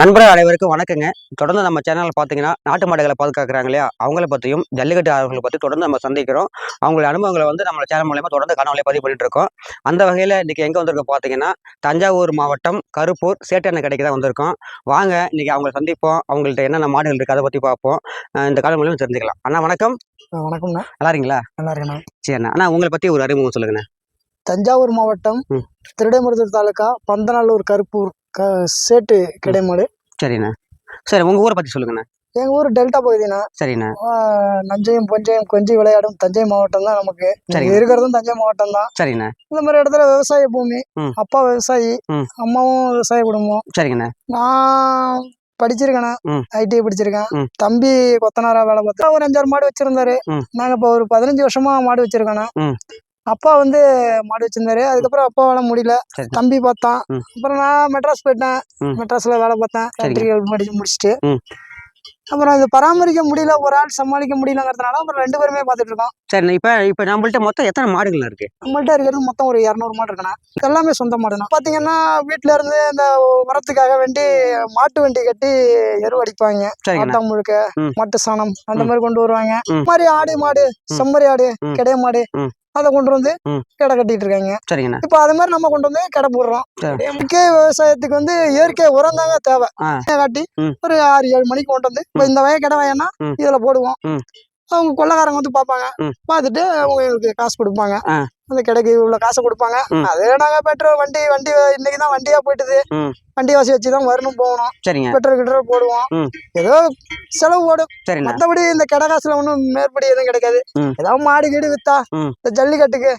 நண்பர்கள் அனைவருக்கும் வணக்கங்க. தொடர்ந்து நம்ம சேனல் பார்த்தீங்கன்னா நாட்டு மாடுகளை பாதுகாக்கிறாங்க இல்லையா? அவங்கள பற்றியும் ஜல்லிக்கட்டு ஆர்வங்களை பற்றி தொடர்ந்து நம்ம சந்திக்கிறோம். அவங்களுடைய அனுபவங்களை வந்து நம்ம சேனல் மூலயமா தொடர்ந்து கனவுல பதிவு பண்ணிட்டு இருக்கோம். அந்த வகையில் இன்னைக்கு எங்கே வந்திருக்கோம் பார்த்தீங்கன்னா தஞ்சாவூர் மாவட்டம் கருப்பூர் சேட்டெண்ணெய் கடைக்கு தான் வந்திருக்கோம். வாங்க இன்னைக்கு அவங்களை சந்திப்போம். அவங்கள்ட்ட என்னென்ன மாடுகள் இருக்குது அதை பற்றி பார்ப்போம். இந்த காலம் மூலியமா தெரிஞ்சுக்கலாம். அண்ணா வணக்கம். வணக்கம்ண்ணா. நல்லா இருக்கீங்களா? நல்லா இருக்கேண்ணா. சரிண்ணா. அண்ணா உங்களை பற்றி ஒரு அறிமுகம் சொல்லுங்கண்ணா. தஞ்சாவூர் மாவட்டம். திருடைமருதூர் தாலுக்கா பந்தநல்லூர் கருப்பூர். க சேட்டு கிடைமாடு. சரிண்ணா. சரி உங்கள் ஊரை பற்றி சொல்லுங்கண்ணா. எங்கள் ஊர் டெல்டா பகுதினா சரிண்ணா. நஞ்சையும் பொஞ்சையும் கொஞ்சி விளையாடும் தஞ்சை மாவட்டம் தான் நமக்கு இருக்கிறதும் தஞ்சை மாவட்டம் தான் சரிண்ணா. இந்த மாதிரி இடத்துல விவசாய பூமி. அப்பா விவசாயி. அம்மாவும் விவசாய குடும்பம். சரிங்கண்ணா. நான் படிச்சிருக்கேண்ணா. ம். ஐடிஐ படிச்சிருக்கேன். தம்பி கொத்தனாரா வேலை பார்த்தா ஒரு அஞ்சாறு மாடு வச்சிருந்தாரு. நாங்க இப்போ ஒரு பதினஞ்சு வருஷமா மாடு வச்சிருக்கோண்ணா. அப்பா வந்து மாடு வச்சிருந்தாரு. அதுக்கப்புறம் அப்பாவால முடியல. சரி. தம்பி பார்த்தான். அப்புறம் நான் மெட்ராஸ் போயிட்டேன். மெட்ராஸ்ல வேலை பார்த்தேன். எலக்ட்ரிக்கல் படிச்சு முடிச்சுட்டு. அப்புறம் இது பராமரிக்க முடியல. ஒரு ஆள் சமாளிக்க முடியலங்கிறதுனால அப்புறம் ரெண்டு பேருமே பார்த்துட்டு இருக்கோம். சரிண்ணா இப்போ இப்போ நம்மள்ட்ட மொத்தம் எத்தனை மாடுகள் இருக்குது நம்மள்ட்ட இருக்கிறது மொத்தம் ஒரு இரநூறு மாடு இருக்குண்ணா. எல்லாமே சொந்த மாடுண்ணா. பார்த்தீங்கன்னா வீட்ல இருந்து இந்த உரத்துக்காக வேண்டி மாட்டு வண்டி கட்டி எரு அடிப்பாங்க. ஆட்டம் முழுக்க. மாட்டு சாணம் அந்த. மாதிரி கொண்டு வருவாங்க. மாதிரி ஆடு மாடு செம்மறி ஆடு ம். கிடை மாடு. அதை கொண்டு வந்து. கடை கட்டிட்டு இருக்காங்க சரிங்கண்ணா இப்போ அது மாதிரி நம்ம கொண்டு வந்து கடை போடுறோம். இயற்கை விவசாயத்துக்கு வந்து இயற்கை உரம் தாங்க தேவை. காட்டி. ஒரு ஆறு ஏழு மணிக்கு கொண்டு வந்து இப்போ இந்த வய கடை வயன்னா ம். இதுல போடுவோம். அவங்க கொள்ளக்காரங்க வந்து பார்ப்பாங்க. பார்த்துட்டு அவங்க எங்களுக்கு காசு கொடுப்பாங்க. அந்த கடைக்கு இவ்வளோ காசை கொடுப்பாங்க. அதே நாங்க பெட்ரோல் வண்டி வண்டி இன்னைக்கு தான் வண்டியா போயிட்டுது. வண்டி வாசி வச்சு தான் வரணும் போகணும் சரிங்க பெட்ரோல் கிட்ரோல் போடுவோம். ஏதோ செலவு ஓடும் சரிண்ணா மற்றபடி இந்த கடை காசுல ஒன்றும் மேற்படி எதுவும் கிடைக்காது. ஏதாவது மாடு கீடு வித்தா. இந்த ஜல்லிக்கட்டுக்கு.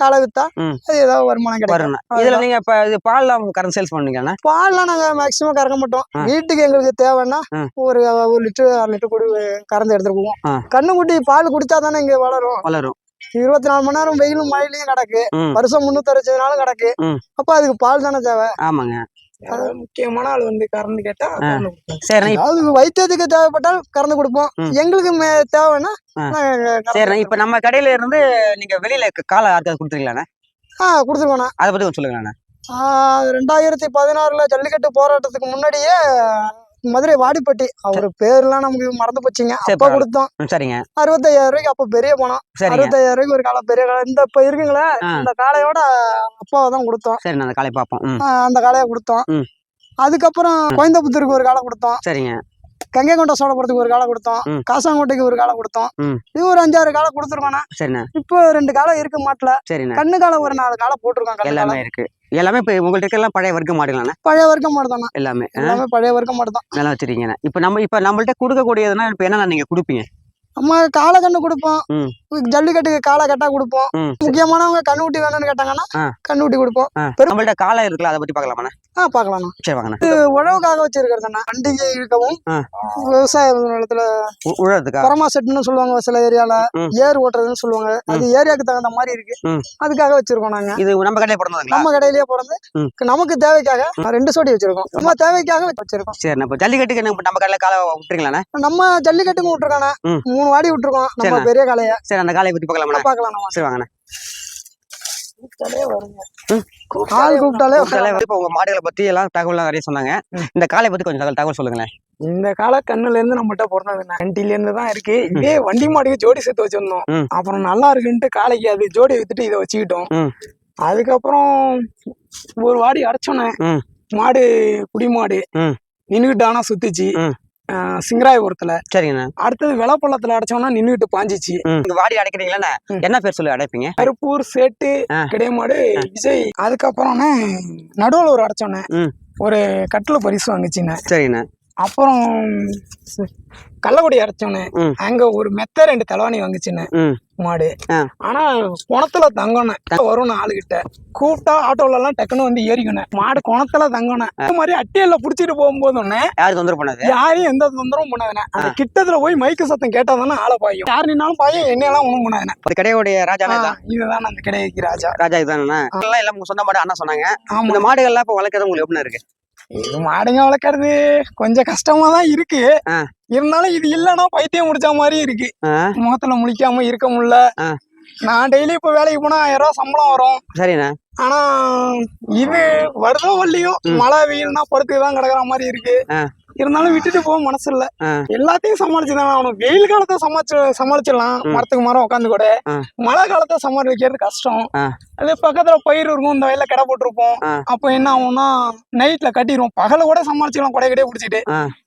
காளை வித்தா. அது ஏதாவது வருமானம் கிடைக்கும். இதுல நீங்க இப்ப இது பால்லாம் கறந்து சேல்ஸ் பண்ணுவீங்கண்ணா பால்லாம் நாங்க மேக்சிமம் கறக்க மாட்டோம். வீட்டுக்கு எங்களுக்கு தேவைன்னா. ஒரு ஒரு லிட்டர் அரை லிட்டர் குடி கறந்து ஆ. கண்ணுக்குட்டி பால் குடிச்சா தானே இங்க வளரும். வளரும். இருபத்தி நாலு மணி நேரம் வெயிலும் மழையிலயும் கிடக்கு. வருஷம் முன்னூத்தி நாளும் கிடக்கு. அப்ப அதுக்கு பால் தானே தேவை. ஆமாங்க. முக்கியமான ஆள் வந்து கறந்து கேட்டா இப்ப- அதாவது வைத்தியத்துக்கு தேவைப்பட்டால் கறந்து கொடுப்போம். ம். எங்களுக்கு மே- தேவைன்னா ஆ. நாங்க கறந்து சரிண்ணா இப்ப நம்ம கடையில இருந்து நீங்க வெளியில க- காலை யாருக்காவது கொடுத்துருக்கீங்களாண்ணா? ஆ கொடுத்துருக்கோண்ணா அதை பத்தி கொஞ்சம் சொல்லுங்கண்ணா ரெண்டாயிரத்தி பதினாறுல ஜல்லிக்கட்டு போராட்டத்துக்கு முன்னாடியே மதுரை வாடிப்பட்டி. அவர் பேர்லாம் நமக்கு மறந்து போச்சுங்க. சரி, அப்ப. கொடுத்தோம். சரிங்க. அறுபத்தையாயிரம் ரூபாய்க்கு அப்ப பெரிய பணம். அறுபத்தாயிரம் ரூபாய்க்கு ஒரு காலை பெரிய காலை. இந்த இப்ப இருக்குங்களே. இந்த காளையோட அப்பாவை தான் கொடுத்தோம். சரிண்ணா அந்த காலை பார்ப்போம். அந்த காளையை கொடுத்தோம். அதுக்கப்புறம் கோயம்புத்தூருக்கு ஒரு காலை கொடுத்தோம். சரிங்க. கங்கை கொண்ட சோழபுரத்துக்கு ஒரு காலை கொடுத்தோம். காசாங்கோட்டைக்கு ஒரு காலை கொடுத்தோம். இது ஒரு அஞ்சாறு காலை கொடுத்துருக்கோண்ணா சரிண்ணா. இப்போ ரெண்டு காலை இருக்கு மாட்டுல. கண்ணு காலை ஒரு நாலு காலை போட்டிருக்கோம் எல்லாமே இருக்கு. எல்லாமே இப்ப உங்கள்ட்ட இருக்க எல்லாம் பழைய வர்க்க மாடுங்களாண்ணா பழைய வர்க்கம் மாடு தானே எல்லாமே எல்லாமே பழைய வர்க்கம் மாடு தான் நல்லா வச்சிருக்கீங்கண்ணா. இப்ப நம்ம இப்ப நம்மள்ட்ட கொடுக்கக்கூடியதுன்னா இப்ப என்னண்ணா நீங்க கொடுப்பீங்க? நம்ம காளை கண்ணு கொடுப்போம். ஜல்லிக்கட்டுக்கு காளை கட்டா கொடுப்போம். முக்கியமானவங்க கண்ணுக்குட்டி வேணும்னு கேட்டாங்கன்னா ஆ. கண்ணுக்குட்டி கொடுப்போம். நம்மள்ட்ட காலை இருக்குல்ல அதை பத்தி பார்க்கலாமாண்ணா? ஆ பார்க்கலாம்ண்ணா. சரி வாங்கண்ணா. உழவுக்காக வச்சிருக்கிறதுண்ணா. பண்டிகை இருக்கவும் ஆ. விவசாய நிலத்துல உ- உழறதுக்கா பரமா செட்டுன்னு சொல்லுவாங்க சில ஏரியால. ஏர் ஓட்டுறதுன்னு சொல்லுவாங்க. அது ஏரியாவுக்கு தகுந்த மாதிரி இருக்கு. அதுக்காக வச்சிருக்கோம் நாங்க. இது நம்ம கடையில பிறந்ததுங்களா? நம்ம கடையிலேயே பிறந்து. நமக்கு தேவைக்காக ரெண்டு சோடி வச்சிருக்கோம். நம்ம தேவைக்காக வச்சிருக்கோம். சரிண்ணா இப்போ ஜல்லிக்கட்டுக்கு நம்ம நம்ம கடையில காலை விட்டுறீங்களாண்ணா நம்ம ஜல்லிக்கட்டுக்கு விட்டுருக்கானே ம். வாடி விட்டுருக்கோம். நம்ம. பெரிய காளைய. சரி அந்த காலையை பத்தி பார்க்கலாம் நம்ம சரி வாங்கண்ணா. ஆள் கூப்பிட்டாலே இப்போ உங்க மாடுகளை பத்தி எல்லாம் தகவல்லாம் நிறைய சொன்னாங்க. இந்த காலை பத்தி கொஞ்சம் தகவல் தகவல் சொல்லுங்களேன். இந்த கால கண்ணுல இருந்து நம்மகிட்ட பிறந்ததுண்ணா. வண்டில இருந்து தான் இருக்கு. இதே வண்டி மாடுக்கு ஜோடி சேர்த்து வச்சிருந்தோம். அப்புறம் நல்லா இருக்குன்ட்டு காலைக்கு அது ஜோடி வித்துட்டு இதை வச்சுக்கிட்டோம். அதுக்கப்புறம் ஒரு வாடி அடைச்சோன்னே. மாடு குடி மாடு ம். நின்றுக்கிட்டு ஆனா சுத்துச்சு. சிங்கராயபுரத்துல. சரிங்கண்ணா. அடுத்தது வெள்ளப்பள்ளத்துல அடைச்சோம்னா நின்றுக்கிட்டு பாஞ்சிச்சு. இங்க வாடி அடைக்கிறீங்களா. என்ன பேர் சொல்லி அடைப்பீங்க? கருப்பூர் சேட்டு. கிடையமாடு விஜய். அதுக்கப்புறம்னே நடுவில் ஒரு அடைச்சோன்னே. ஒரு கட்டில் பரிசு வாங்குச்சுண்ணே. சரிங்கண்ணா. அப்புறம் கள்ளக்குடி அரைச்சோன்னே. அங்க ஒரு மெத்த ரெண்டு தலைவாணி வாங்குச்சுன்னு. மாடு. ஆனா குணத்துல தங்கணும் வரும் ஆளுகிட்ட. கூப்பிட்டா ஆட்டோல எல்லாம் டக்குன்னு வந்து ஏறிக்கணும் மாடு குணத்துல தங்கணும் இந்த மாதிரி அட்டியல்ல புடிச்சிட்டு போகும்போது ஒண்ணே யாரு தொந்தரவு பண்ணது? யாரையும் எந்த தொந்தரவும் பண்ணாதுண்ணே அந்த கிட்டத்துல போய் மைக்கு சத்தம் கேட்டாதானே ஆளை பாயும். யார் நின்னாலும் பாயும் என்னையெல்லாம் ஒண்ணும் பண்ணாதுண்ணே அது கடையோடைய தான். இதுதான் அந்த கிடைக்கு ராஜா. ராஜா இதுதானே? எல்லாம் சொந்த மாடு அண்ணா சொன்னாங்க. இந்த மாடுகள்லாம் இப்போ வளர்க்கறது உங்களுக்கு எப்படி இருக்கு? இது மாடுங்க வளர்க்கறது கொஞ்சம் கஷ்டமா தான் இருக்கு. இருந்தாலும் இது இல்லைன்னா பைத்தியம் முடிச்ச மாதிரி இருக்கு முகத்துல முழிக்காம இருக்க முடியல. நான் டெய்லி இப்ப வேலைக்கு போனா ஆயிரம் ரூபாய் சம்பளம் வரும் சரிண்ணா ஆனா இது வருதோ ம். மழை வெயில்னா படுத்துக்கு தான் கிடக்குற மாதிரி இருக்கு. இருந்தாலும் விட்டுட்டு போக மனசு இல்ல. எல்லாத்தையும் சமாளிச்சு தான் ஆகணும். வெயில் காலத்தை சமாளிச்சு சமாளிச்சிடலாம். மரத்துக்கு மரம் உட்காந்து கூட. மழை காலத்தை சமாளிக்கிறது கஷ்டம். அது பக்கத்துல பயிர் இருக்கும் இந்த வயல்ல கடை போட்டிருப்போம். அப்போ என்ன ஆகும்னா நைட்ல கட்டிடுவோம். பகல கூட சமாளிச்சுக்கலாம் கொடை கடையே பிடிச்சிட்டு.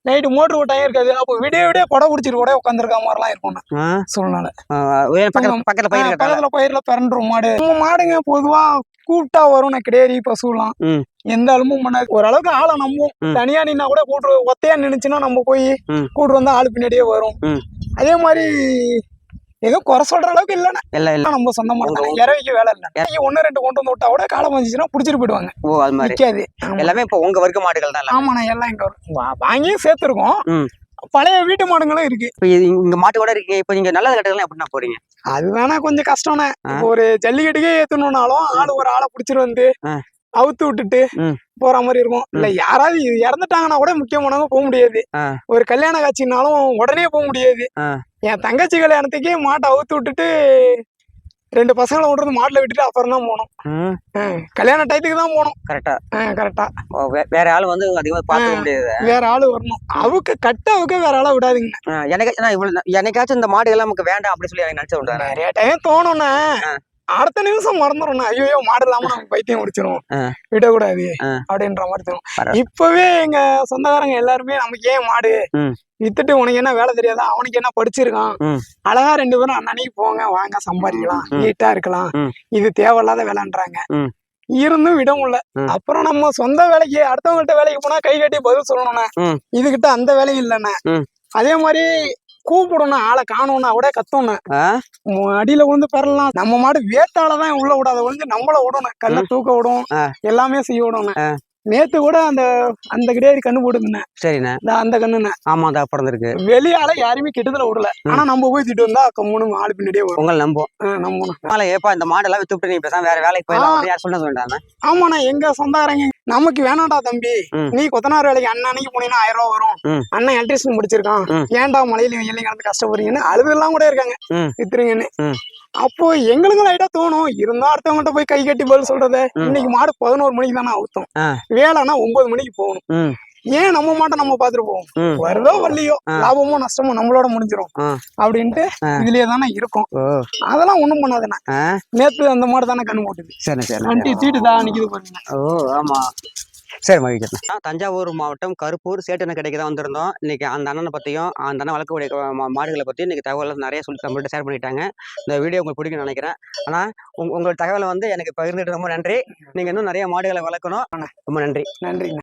நைட்டு மோட்டர் ஓட்டாயே இருக்காது அப்போ விடிய விடிய கொடை பிடிச்சிட்டு கூட உட்காந்துருக்க மாதிரிலாம் இருக்கும் சூழ்நிலை. பக்கத்துல பயிர்ல பிறண்டுரும் மாடு. மாடுங்க பொதுவா கூப்பிட்டா வரும் நான் கிடையாது பசுலாம். எந்த அலுமும் பண்ணாது ஓரளவுக்கு ஆளை நம்பும். தனியா நின்னா கூட கூட்டு ஒத்தையா நின்னுச்சுன்னா நம்ம போய். கூட்டு வந்தா ஆளு பின்னாடியே வரும். அதே மாதிரி ஏதோ குறை சொல்ற அளவுக்கு இல்லைன்னா இல்ல இல்ல நம்ம உங்க- இருந்தாங்க இறவைக்கு வேலை இல்லை இறக்கி ஒன்னு ரெண்டு கொண்டு வந்து விட்டா கூட காலம் வந்துச்சுன்னா புடிச்சிட்டு போயிடுவாங்க ஓ அது மாதிரி ஆமா. எல்லாமே இப்போ உங்க வர்க்க மாடுகள் தான் ஆமாண்ணா எல்லாம் இங்க வரும் வா- வாங்கியும் சேர்த்துருக்கோம். பழைய வீட்டு மாடுங்களும் இருக்கு இப்போ இங்க மாட்டு கூட இருக்கீங்க இப்போ நீங்க நல்லது கட்டுறதுலாம் எப்படின்னா போறீங்க அது வேணா கொஞ்சம். இப்போ ஒரு ஜல்லிக்கட்டுக்கே ஏத்தணும்னாலும் ஆள் ஒரு ஆளை புடிச்சிட்டு வந்து. அவுத்து விட்டுட்டு. போற மாதிரி இருக்கும் இல்ல யாராவது இறந்துட்டாங்கன்னா கூட முக்கியமானவங்க போக முடியாது. ஒரு கல்யாண காட்சினாலும் உடனே போக முடியாது. என் தங்கச்சி கல்யாணத்துக்கே மாட்டை அவுத்து விட்டுட்டு ரெண்டு பசங்களை விட்டுறது மாட்டுல விட்டுட்டு அப்புறம் தான் போனோம். கல்யாண டயத்துக்கு தான் போனோம். கரெக்டா கரெக்டா வேற ஆள் வந்து அதிகமா பார்த்துக்க முடியாது. வேற ஆளு வரணும். அவுக்க கட்ட அவுக்க வேற ஆளா விடாதீங்க. எனக்கு நான் இவ்வளவு என்னைக்காச்சும் இந்த மாடுகள் நமக்கு வேண்டாம் அப்படின்னு சொல்லி எனக்கு நினைச்சு விட்டாரு நிறைய டைம் தோணும்னா ஆ. அடுத்த நிமிஷம் மறந்துடும் ஐயோ மாடு இல்லாம நமக்கு பைத்தியம் முடிச்சிரும் ஆ. விடக்கூடாது. அப்படின்ற மாதிரி தோணும் பரவாயில்ல. இப்பவே எங்க சொந்தக்காரங்க எல்லாருமே நமக்கு ஏன் மாடு. வித்துட்டு உனக்கு என்ன வேலை தெரியாதா அவனுக்கு என்ன படிச்சிருக்கான். அழகா ரெண்டு பேரும் அன்னன்னைக்கு போங்க வாங்க சம்பாதிக்கலாம். நீட்டா இருக்கலாம். இது தேவையில்லாத வேலைன்றாங்க. இருந்தும் விட முடியல. அப்புறம் நம்ம சொந்த வேலைக்கு அடுத்தவங்கள்ட்ட வேலைக்கு போனா கை கட்டி பதில் சொல்லணும்ண்ணே ம். இதுகிட்ட அந்த வேலையும் இல்லைண்ணே ம். அதே மாதிரி கூப்பிடணும் ஆளை காணோம்னா கூட கத்தோண்ணே ஆ? மு- அடியில விழுந்து பெறலாம். நம்ம மாடு வேட்டால தான் உள்ள விடாத ஒழிஞ்சு நம்மள விடணும். கல்ல தூக்க விடும். எல்லாமே செய்ய விடணும். நேத்து கூட அந்த அந்த கிடையாது கண்ணு போடுங்கண்ணே சரிண்ணே. இந்த அந்த கண்ணுண்ணே. ஆமா தான் பிறந்திருக்கு வெளியால யாருமே கிட்டத்துல விடல. ஆனா நம்ம போய் திட்டு வந்தா கம்முனு ஆளு பின்னாடியே உங்களை நம்பும் ஆ, நம்பணும் ஏப்பா இந்த மாடெல்லாம் வித்து விட்டு நீ பேசாம வேற வேலைக்கு போயிடலாம் யார் சொல்ல வேண்டாம்? ஆமாண்ணா எங்க சொந்தக்காரங்க நமக்கு வேணாம்டா தம்பி. நீ கொத்தனார் வேலைக்கு அண்ணனைக்கு போனீங்கன்னா ஆயிரம் ரூபா வரும். அண்ணன் எலக்ட்ரிஷியன் முடிச்சிருக்கான். ஏன்டா மலையில வெயிலையும் கலந்து கஷ்டப்படுறீங்கன்னு அழுதெல்லாம் கூட இருக்காங்க. வித்துருங்கன்னு. அப்போ எங்களுக்கு லைட்டா தோணும். இருந்தா அடுத்தவங்ககிட்ட போய் கை கட்டி பதில் சொல்றத. இன்னைக்கு மாடு பதினோரு மணிக்கு தானே அவுத்தோம். வேலைன்னா ஒன்பது மணிக்கு போகணும். ஏன் நம்ம மாட்டை நம்ம பாத்துட்டு போவோம்? வருதோ வரலையோ. லாபமோ நஷ்டமோ நம்மளோட முடிஞ்சிரும். ஆ. அப்படின்ட்டு. இதுலயே தானே இருக்கும். அதெல்லாம் ஒண்ணும் பண்ணாதுண்ணா நேத்து அந்த மாடு தானே கண்ணு போட்டுது சரி சரி வண்டி தீட்டு தான் நிக்குது பாருங்க. ஓ ஆமா. சரி மகிழ்ச்சி. தஞ்சாவூர் மாவட்டம் கருப்பூர் சேட்டன கடைக்கு தான் வந்திருந்தோம். இன்னைக்கு அந்த அண்ணனை பற்றியும் அந்த அண்ணன் வளர்க்கக்கூடிய மாடுகளை பற்றி இன்னைக்கு தகவல் நிறைய சொல்லி நம்மள்ட்ட ஷேர் பண்ணிட்டாங்க. இந்த வீடியோ உங்களுக்கு பிடிக்கும்னு நினைக்கிறேன். ஆனால் உங்க உங்களோட தகவலை வந்து எனக்கு பகிர்ந்துட்டு ரொம்ப நன்றி. நீங்கள் இன்னும் நிறைய மாடுகளை வளர்க்கணும். ரொம்ப நன்றி. நன்றிங்க.